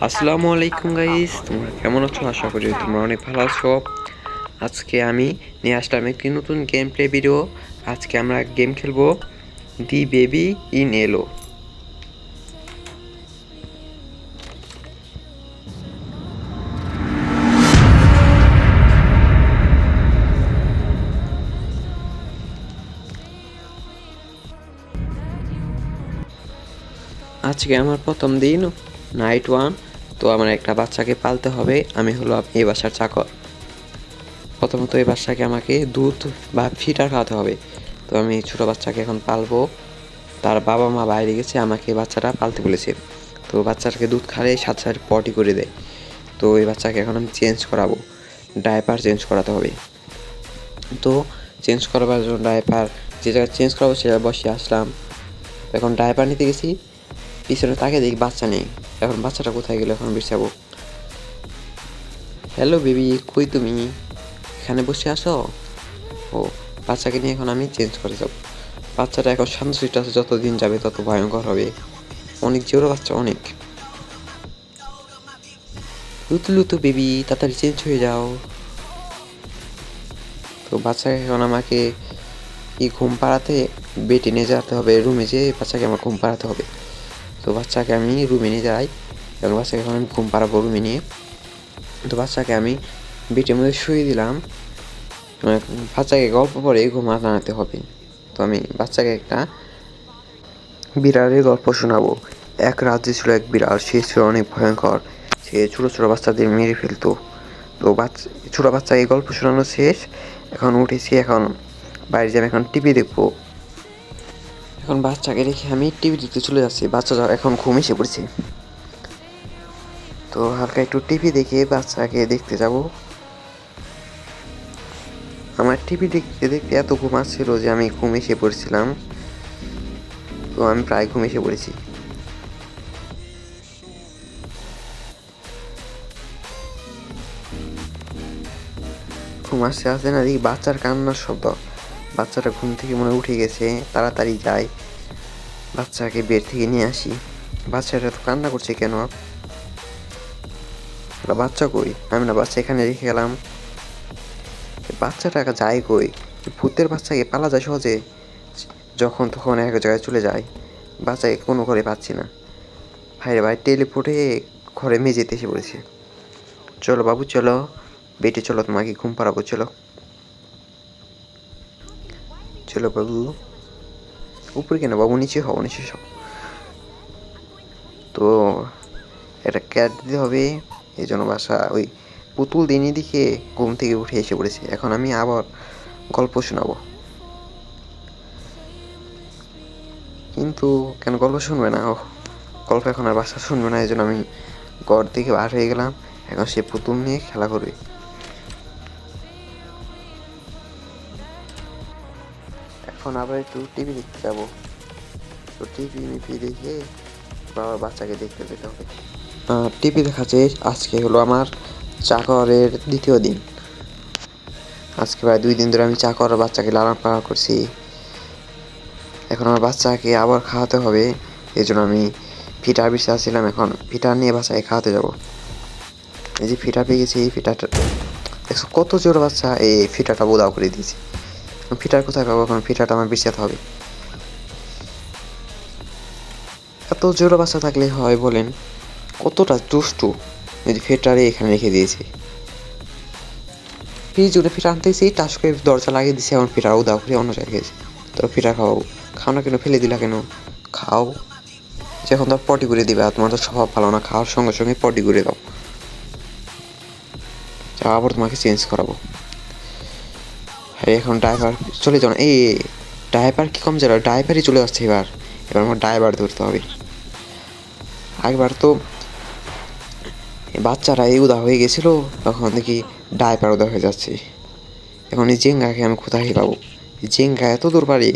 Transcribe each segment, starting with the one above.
আসসালামু আলাইকুম গাইস তোমরা কেমন আছো? আশা করি তোমরা অনেক ভালো আছো। আজকে আমি নিয়ে আসলাম একটি নতুন গেম প্লে ভিডিও আজকে আমরা গেম খেলব। দি বেবি ইন এলো আজকে আমার প্রথম দিন নাইট ওয়ান তো আমার একটা বাচ্চাকে পালতে হবে, আমি হলো এই বাসার চাকর। প্রথমত এই বাচ্চাকে আমাকে দুধ বা ফিটার খাওয়াতে হবে। তো আমি ছোটো বাচ্চাকে এখন পালবো। তার বাবা মা বাইরে গেছে, আমাকে বাচ্চাটা পালতে বলেছে। তো বাচ্চাটাকে দুধ খালে সাথে সাথে পটি করে দেয়। তো এই বাচ্চাকে এখন আমি চেঞ্জ করাবো। ডাইপার চেঞ্জ করাতে হবে। তো চেঞ্জ করাবার জন্য ডাইপার যে জায়গায় চেঞ্জ করাবো সে জায়গায় বসে আসলাম এখন ডাইপার নিতে গেছি। পিছনে তাকে দেখি, বাচ্চা নেই। এখন বাচ্চাটা কোথায় গেল? এখন বিছাবো হ্যালো বেবি কই তুমি? এখানে বসে আসো ও, বাচ্চাকে নিয়ে এখন আমি চেঞ্জ করে যাব। বাচ্চাটা এখন শান্ত শান্তশিষ্ট আছে যত দিন যাবে তত ভয়ঙ্কর হবে। অনেক জোরো বাচ্চা, অনেক। লুতু লুতু বেবি তাড়াতাড়ি চেঞ্জ হয়ে যাও। তো বাচ্চাকে এখন আমাকে এই ঘুম পাড়াতে বেটে নিয়ে যেতে হবে রুমে যেয়ে বাচ্চাকে আমার ঘুম পাড়াতে হবে। তো বাচ্চাকে আমি রুমে নিয়ে যাই এবং বাচ্চাকে এখন আমি ঘুম পাড়াবো রুমে নিয়ে। তো বাচ্চাকে আমি বেটের মধ্যে শুয়ে দিলাম। বাচ্চাকে গল্প পরে ঘুম আনাতে হবে। তো আমি বাচ্চাকে একটা বিড়ালের গল্প শোনাবো। এক রাজ্যে ছিল এক বিড়াল, সে ছিল অনেক ভয়ঙ্কর। সে ছোটো ছোটো বাচ্চাদের মেরে ফেলতো। তো বাচ্চা, ছোটো বাচ্চাকে গল্প শোনানো শেষ। এখন উঠেছি, এখন বাইরে যাবে, এখন টিভি দেখব। এখন বাচ্চাকে রেখে আমি টিভি দেখতে চলে যাচ্ছি। বাচ্চা এখন ঘুম এসে পড়ছে। তো হালকা একটু টিভি দেখে বাচ্চাকে দেখতে যাব। আমার টিভি দেখতে দেখতে এত ঘুম আসছিল যে আমি ঘুম এসে পড়েছিলাম। তো আমি প্রায় ঘুম এসে পড়েছি। ঘুম আসতে আসতে না দেখি বাচ্চার কান্নার শব্দ। বাচ্চাটা ঘুম থেকে মনে উঠে গেছে, তাড়াতাড়ি যাই, বাচ্চাকে বেড থেকে নিয়ে আসি। বাচ্চাটা তো কান্না করছে কেন বাচ্চা কই? আমি না বাচ্চা এখানে রেখে গেলাম। বাচ্চাটা যায় কই? ভূতের বাচ্চাকে পালা যায় সহজে? যখন তখন এক জায়গায় চলে যায়। বাচ্চাকে কোনো ঘরে পাচ্ছি না। ভাইরে ভাই টেলিফোটে ঘরে মেঝেতে এসে পড়েছে। চলো বাবু, চলো। বেটে চলো, তোমাকে ঘুম পাড়াবো, চলো। চলো বাবু। উপরে কেন বাবু? নিচে হও, নিচে সব। তো একটা ক্যাট দিতে হবে। এই জন্য বাসা ওই পুতুল দিনই দিকে ঘুম থেকে উঠে এসে পড়েছে। এখন আমি আবার গল্প শোনাবো। কিন্তু কেন গল্প শুনবে না? ও গল্প এখন আর বাসা শুনবে না। এই জন্য আমি ঘর থেকে বার হয়ে গেলাম। এখন সে পুতুল নিয়ে খেলা করবে। এখন আবার একটু টিভি দেখতে যাব। তো টিভি মিভি দেখে বাবা, বাচ্চাকে দেখতে যেতে হবে। টিভি দেখা দেখাচ্ছে, আজকে হলো আমার চাকরের দ্বিতীয় দিন। আজকে প্রায় দুই দিন ধরে আমি চাকর বাচ্চাকে লালন পালন করছি। এখন আমার বাচ্চাকে আবার খাওয়াতে হবে এই জন্য আমি ফিটা বিষে আসছিলাম, এখন ফিটা নিয়ে বাচ্চাকে খাওয়াতে যাব। এই যে ফিটা পেয়ে গেছি, এই ফিটাটা কত জোর বাচ্চা এই ফিটাটা বোদাও করে দিয়েছে। ফিটার কোথায় পাবো? এখন ফিটারটা আমার বিছাতে হবে। এত জোরে বাচ্চা থাকলে হয় বলেন, কতটা দুষ্টু। এই যে ফিটারে এখানে রেখে দিয়েছে। ফ্রিজ উঠে ফিটা আনতেছি টাস করে দরজা লাগিয়ে দিছে, এখন ফিটার উদাও করে অন্য জায়গায় গেছে। তো ফিটা খাওয়াবো খাও না কেন? ফেলে দিলা কেন? খাও। যখন তো পটি করে দিবে তোমার তো স্বভাব ভালো না। খাওয়ার সঙ্গে সঙ্গে পটি করে দাও। আবার তোমাকে চেঞ্জ করাবো। এখন ড্রাইভার চলে যাও না। এই ড্রাইভার কি কম যাবে ড্রাইভারই চলে যাচ্ছে এবার। এবার আমার ড্রাইভার ধরতে হবে। আগেবার তো বাচ্চারা এই উদা হয়ে গেছিল, তখন দেখি ডাইপার উদা হয়ে যাচ্ছে। এখন এই জেঙ্গাকে আমি কোথায় পাবো? জেঙ্গা এত দূর পারি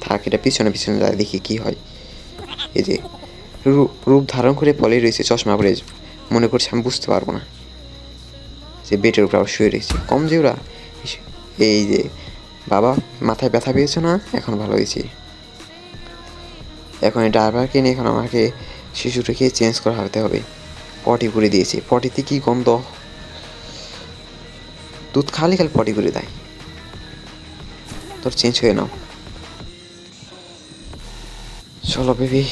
থাক, এটা পিছনে পিছনে যায়, দেখি কি হয়। এই যে রূপ ধারণ করে পলে রয়েছে চশমা পরে। মনে করছে আমি বুঝতে পারব না। যে বেটের উপর আবার শুয়ে রয়েছে। কম যে ওরা এই যে, বাবা, মাথায় ব্যথা পেয়েছ না? এখন ভালো হয়েছি। এখন এই ড্রাইভারকে নিয়ে এখন আমাকে শিশুটিকে চেঞ্জ করা হতে হবে। পটি করে দিয়েছে। পটিতে কি গন্ধ? দুধ খালি খালি পটি করে দেয়। তোর চেঞ্জ হয়ে নাও। চলো বেবি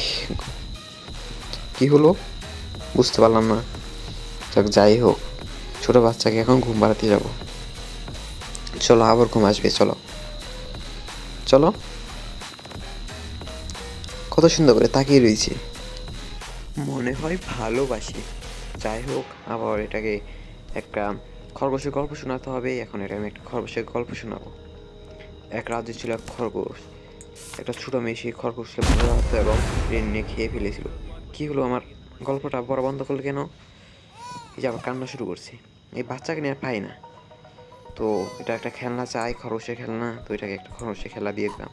কি হলো? বুঝতে পারলাম না। যাক, যাই হোক। ছোট বাচ্চাকে এখন ঘুম পাড়াতে যাব। চলো, আবার ঘুম আসবে, চলো। চলো। কত সুন্দর করে তাকিয়ে রয়েছে। মনে হয় ভালোবাসি। যাই হোক, আবার এটাকে একটা খরগোশের গল্প শোনাতে হবে। এখন এটা আমি একটা খরগোশের গল্প শোনাবো। এক রাজ্যে ছিল এক খরগোশ। একটা ছোট মেয়ে সেই খরগোশকে ভালো লাগতো এবং ট্রেন নিয়ে খেয়ে ফেলেছিল। কী হলো আমার গল্পটা বড় বন্ধ করল কেন? এই যে আবার কান্না শুরু করছে। এই বাচ্চাকে নিয়ে পাই না। তো এটা একটা খেলনা চাই খরগোশের খেলনা, তো এটাকে একটা খরগোশের খেলা দিয়ে দিলাম।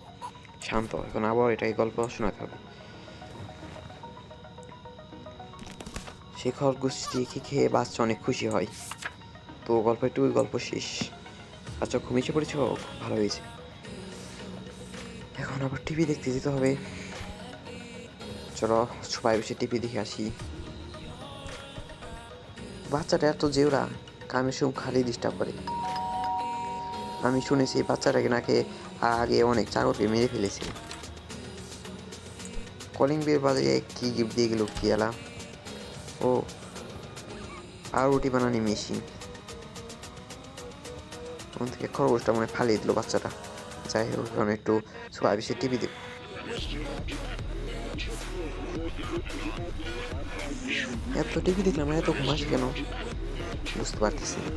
শান্ত, এখন আবার এটাকে গল্প শোনাতে হবে সেই খরগোশটিকে খেয়ে বাচ্চা অনেক খুশি হয়? তো গল্প একটু, গল্প শেষ। আচ্ছা ঘুমিয়েছে পড়েছ ভালো হয়েছে। এখন আবার টিভি দেখতে যেতে হবে। চলো, সবাই বসে টিভি দেখে আসি। বাচ্চাটা এত জেওরা কামের সময় খালি ডিস্টার্ব করে। আমি শুনেছি বাচ্চাটাকে নাকি আগে অনেক চাকরকে মেরে ফেলেছে। কলিং বের বাজারে কি গিফট দিয়ে গেল কি এলা ও, আর রুটি বানানি মেশিন। ওখান থেকে খরগোশটা মনে ফালিয়ে দিল বাচ্চাটা। যাই হোক, এখন একটু সবাই বেশি টিভি দেব এত টিভি দেখলাম এত ঘুম আসে কেন? বুঝতে পারতেছি না।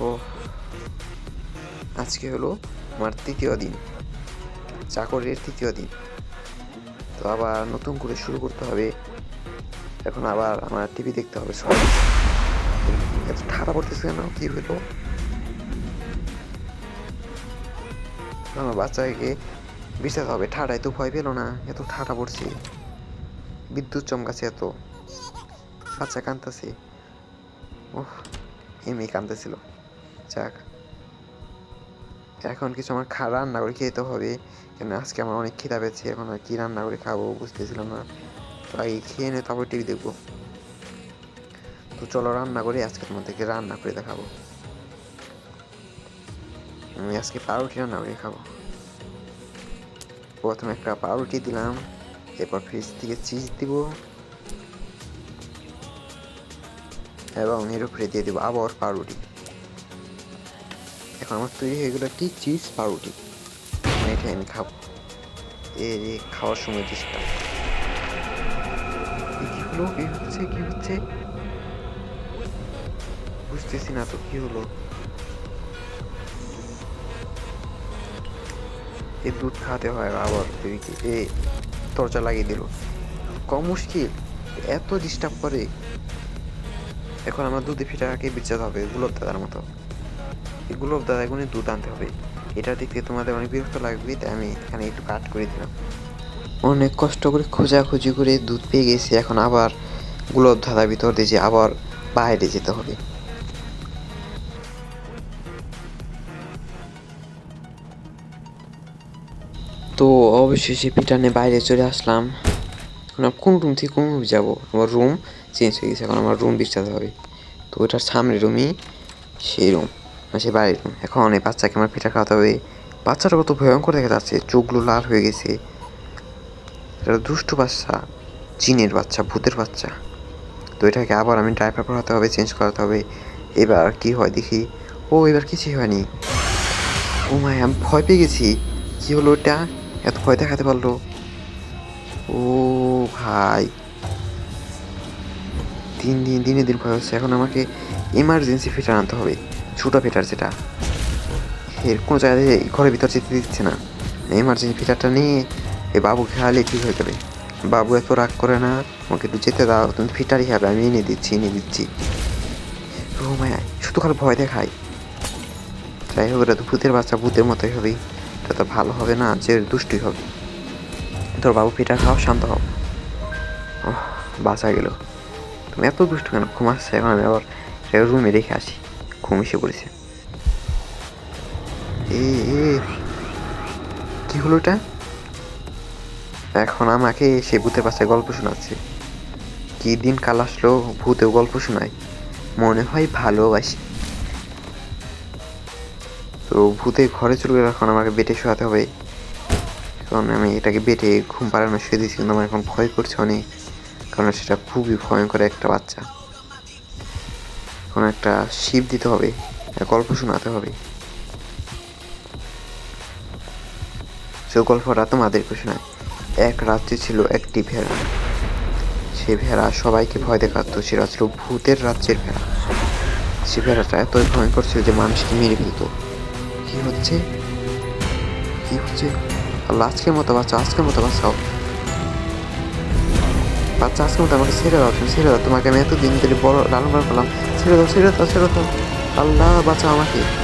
ও আজকে হলো আমার তৃতীয় দিন। চাকরির তৃতীয় দিন। তো আবার নতুন করে শুরু করতে হবে। এখন আবার আমার টিভি দেখতে হবে সব। এত ঠাড়া পড়তেছে কেন? কি হলো? আমার বাচ্চাকে বিছাতে হবে। ঠাড়ায় তো ভয় পেল না। এত ঠাড়া পড়ছে। বিদ্যুৎ চমকাছে এত। বাচ্চা কাঁদতেছে। ওহ, এমনি কাঁদতেছিল। যাক। এখন কিছু আমার খা রান্না করে খেতে হবে। কেন আজকে আমার অনেক খিদা পেয়েছে, এখন আর কি রান্না করে খাব বুঝতেছিলাম না। তো আগে খেয়ে নে, তারপর টিভি দেখব। তো চলো রান্না করে, আজকে তোমাদেরকে রান্না করে দেখাবো। আমি আজকে পাউরুটি রান্না করে খাব। প্রথমে একটা পাউরুটি দিলাম, এরপর ফ্রিজ থেকে চিজ দিব। এবং এর উপরে দিয়ে দেবো আবার পাউরুটি। আমার তৈরি হয়ে গেলো একটি চিজ পাউরুটি? এটাই, আমি খাব। এর খাওয়ার সময় ডিস্টার্ব কি হলো কি হচ্ছে কি হচ্ছে? বুঝতেছি না তো, কি হলো? এই দুধ খাওয়াতে হয় আবার তুইকে এ, দরজা লাগিয়ে দিল। কম মুশকিল, এত ডিস্টার্ব করে। এখন আমার দুধে ফিটাকে বেচাতে হবে গুলব দাদার মতো। এগুলো দুধ আনতে হবে। এটা দেখতে তোমাদের অনেক বিরক্ত লাগবে, তাই আমি এখানে একটু কাট করে দিলাম। অনেক কষ্ট করে খোঁজাখুঁজি করে দুধ পেয়ে গেছি, এখন আবার গুলব দাদার ভিতর দিয়ে আবার বাইরে যেতে হবে। তো অবশেষে পিটানে বাইরে চলে আসলাম। এখন কোন রুম থেকে কোন রুম যাব? আমার রুম চেঞ্জ হয়ে গেছে, এখন আমার রুম বিছাতে হবে। তো ওটার সামনে রুমই সেই রুম মানে সেই বাড়ির এখন এই বাচ্চাকে আমার পিঠা খাওয়াতে হবে। বাচ্চাটা কত ভয়ঙ্কর দেখা যাচ্ছে। চোখগুলো লাল হয়ে গেছে। এটা দুষ্টু বাচ্চা। জিনের বাচ্চা, ভূতের বাচ্চা। তো এটাকে আবার আমি ড্রাইভার পড়াতে হবে চেঞ্জ করাতে হবে। এবার কি হয় দেখি। ও, এবার কিছুই হয়নি। ও মাই আমি ভয় পেয়ে গেছি। কী হলো এটা? এত ভয় দেখাতে পারল। ও ভাই। দিন দিন, দিনে দিন ভয় হচ্ছে। এখন আমাকে এমার্জেন্সি ফিটার আনতে হবে। ছোটো ফিটার যেটা। এর কোনো জায়গায় ঘরের ভিতর যেতে দিচ্ছে না। এমার্জেন্সি ফিটারটা নিয়ে এই বাবু খেয়ালে ঠিক হয়ে যাবে? বাবু এত রাগ করে না, আমাকে একটু যেতে দাও, তুমি ফিটারই হবে, আমি এনে দিচ্ছি এনে দিচ্ছি। ও মায়া শুধু খালি ভয় দেখায়। যাই হোক এটা তো ভূতের বাচ্চা ভূতের মতোই হবে। এটা তো ভালো হবে না, যে দুষ্টুই হবে। তোর বাবু ফিটার খাও শান্ত হও বাঁচা গেল। তুমি এত দুষ্টু কেন? ঘুমাচ্ছে এখন আমি আবার রুমে রেখে আসি। ঘুম এসে পড়েছে। কি হলো এটা? এখন আমাকে সে ভূতের পাশে গল্প শোনাচ্ছে। কি দিন কাল আসলো, ভূতেও গল্প শোনায়। মনে হয় ভালোবাসি। তো ভূতে ঘরে চলে গেলে এখন আমাকে বেটে শোয়াতে হবে। কারণ আমি এটাকে বেটে ঘুম পাড়ানো শুয়ে দিচ্ছি কিন্তু আমার এখন ভয় করছে অনেক। কারণ সেটা খুবই ভয়ঙ্কর একটা বাচ্চা। এখন একটা শিব দিতে হবে গল্প শোনাতে হবে। সে গল্পটা তোমাদেরকে শোনায় এক রাত্রি ছিল একটি ভেড়া। সে ভেড়া সবাইকে ভয় দেখাতো সেটা ছিল ভূতের রাজ্যের ভেড়া। সে ভেড়াটা এতই ভয়ঙ্কর ছিল যে মানুষকে মেরে ফেলতো। কি হচ্ছে? কি হচ্ছে? আজকের মতো বাচ্চা আজকের মতো বাচ্চাও বাচ্চা আজকে মতো আমাকে ছেড়ে দাও, তুমি ছেড়ে দাও। তোমাকে আমি এতদিন ধরে বড়, লালন পালন করলাম। ছেড়ে দাও ছেড়ে দাও ছেড়ে দাও। আল্লাহ বাঁচাও আমাকে।